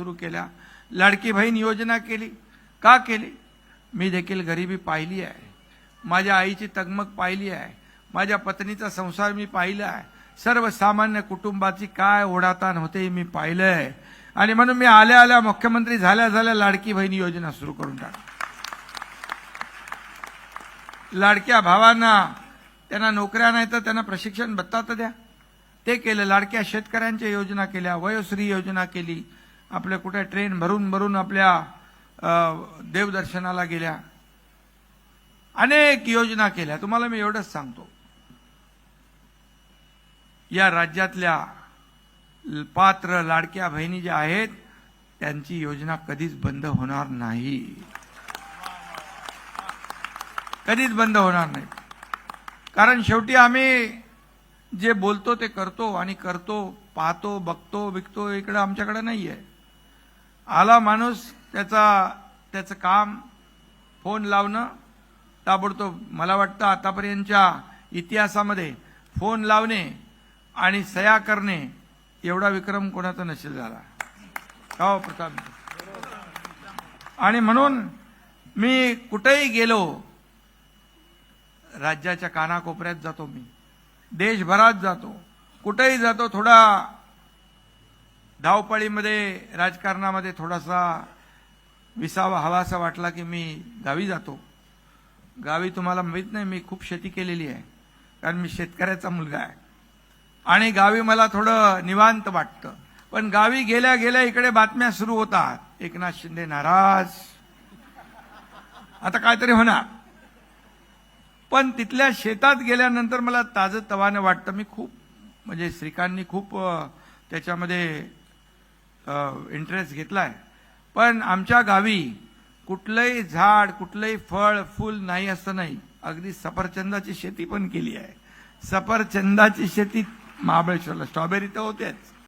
सुरू केल्या. लाडकी बहीण योजना केली. का केली? मी देखील गरिबी पाहिली आहे. माझ्या आईची तगमग पाहिली आहे. माझ्या पत्नीचा संसार मी पाहिला आहे. सर्वसामान्य कुटुंबाची काय ओढाताण होते मी पाहिलं आहे. आणि म्हणून मी आल्या आल्या मुख्यमंत्री झाल्या झाल्या लाडकी बहीण योजना सुरू करून टाक लाडक्या भावांना त्यांना नोकऱ्या नाही तर त्यांना प्रशिक्षण भत्ता तर द्या. ते केलं लाडक्या शेतकऱ्यांच्या योजना केल्या वयोश्री योजना केली आपल्या कुठे ट्रेन भरून भरून आपल्या देवदर्शनाला गेल्या. अनेक योजना केल्या. तुम्हाला मी एवढंच सांगतो. या राज्यातल्या पात्र लाडक्या बहिणी ज्या आहेत त्यांची योजना कधीच बंद होणार नाही. कधीच बंद होणार नाही. कारण शेवटी आम्ही जे बोलतो ते करतो आणि करतो पाहतो बघतो विकतो इकडं आमच्याकडे नाही आहे आला माणूस त्याचा त्याचं काम फोन लावणं ताबडतोब. मला वाटतं आतापर्यंतच्या इतिहासामध्ये फोन लावणे आणि सया करणे एवढा विक्रम कोणाचा नसेल झाला. का प्रताप. आणि म्हणून मी कुठेही गेलो राज्याच्या कानाकोपऱ्यात जातो मी. देशभरात जातो. कुठेही जातो थोडा धावपळीमध्ये राजकारणामध्ये थोडासा विसावा हवासा वाटला की मी गावी जातो. गावी तुम्हाला माहीत नाही मी खूप शेती केलेली आहे कारण मी शेतकऱ्याचा मुलगा आहे. आणि गावी मला थोडं निवांत वाटतं. पण गावी गेल्या गेल्या इकडे बातम्या सुरू होतात. एकनाथ शिंदे नाराज. आता काहीतरी होणार. पण तिथल्या शेतात गेल्यानंतर मला ताजं तवानं वाटतं. मी खूप म्हणजे श्रीकांतनी खूप त्याच्यामध्ये इंटरेस्ट घेतला आहे पण आमच्या गावी कुठलंही झाड कुठलंही फळ फूल नाही असं नाही. अगदी सफरचंदाची शेती पण केली आहे. सफरचंदाची शेती महाबळेश्वरला. स्ट्रॉबेरी तर होतेच.